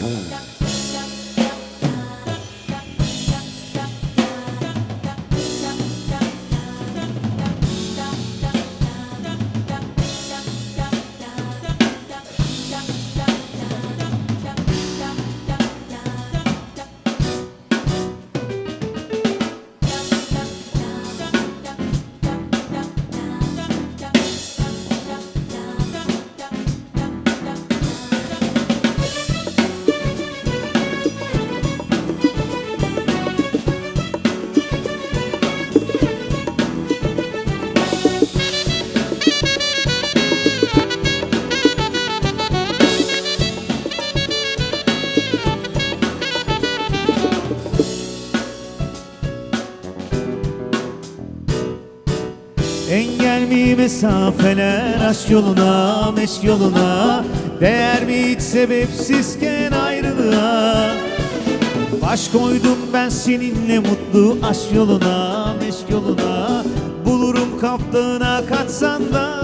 Yeah. Engel mi mesafeler aşk yoluna meşk yoluna? Değer mi hiç sebepsizken ayrılığa? Baş koydum ben seninle mutlu aşk yoluna meşk yoluna. Bulurum kaptığına kaçsan da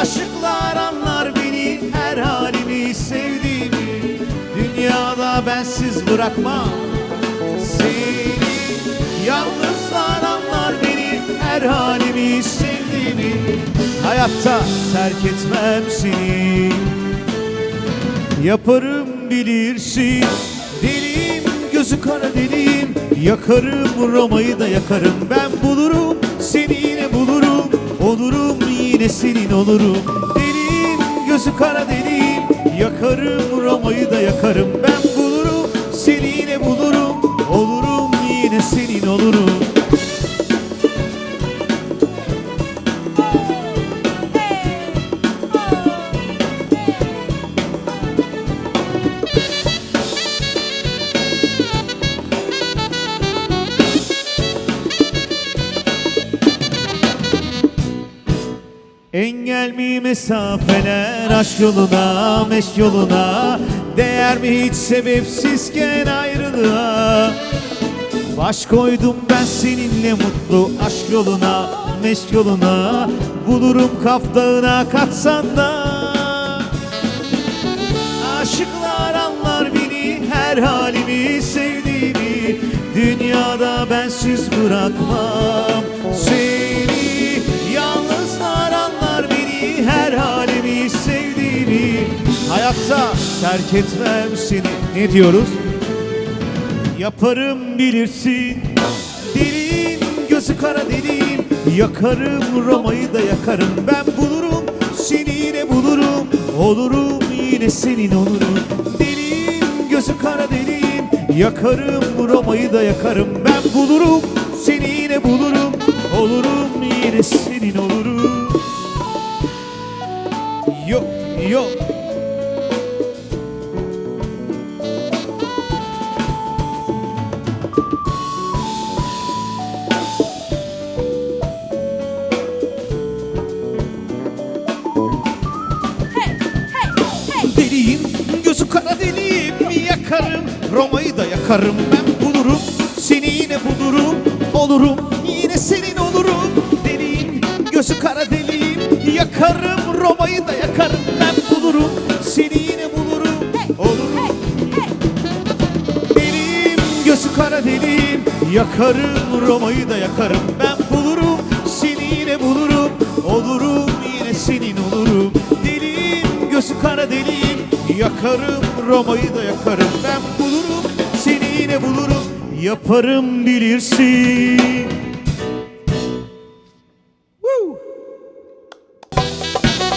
Aşıklar anlar beni her halimi sevdiğimi. Dünyada bensiz bırakmam Hayatta terk etmem seni. Yaparım bilirsin. Deliyim gözü kara deliyim Yakarım Roma'yı da yakarım. Ben bulurum seni yine bulurum. Olurum yine senin olurum. Deliyim gözü kara deliyim Yakarım Roma'yı da yakarım. Ben Engel mi mesafeler aşk yoluna meşk yoluna? Değer mi hiç sebepsizken ayrılığa? Baş koydum ben seninle mutlu aşk yoluna meşk yoluna. Bulurum kaftağına katsan da. Aşıklar anlar beni her halimi sevdiğimi. Dünyada bensiz bırakmam. Seni Hayatta terk etmem seni. Ne diyoruz? Yaparım bilirsin. Deliyim gözü kara deliyim Yakarım Roma'yı da yakarım. Ben bulurum seni yine bulurum. Olurum yine senin olurum. Deliyim gözü kara deliyim Yakarım Roma'yı da yakarım. Ben bulurum seni yine bulurum. Olurum yine senin olurum. Yo yo Roma'yı da yakarım Ben bulurum, seni yine bulurum Olurum, yine senin olurum. Deliyim, gözü kara deliyim. Yakarım, Roma'yı da yakarım Ben bulurum, seni yine bulurum Olurum, deliyim, gözü kara deliyim. Yakarım, Roma'yı da yakarım Ben bulurum, seni yine bulurum Olurum, yine senin olurum. Deliyim, gözü kara deliyim. Yakarım, Roma'yı da yakarım Ben Yaparım bilirsin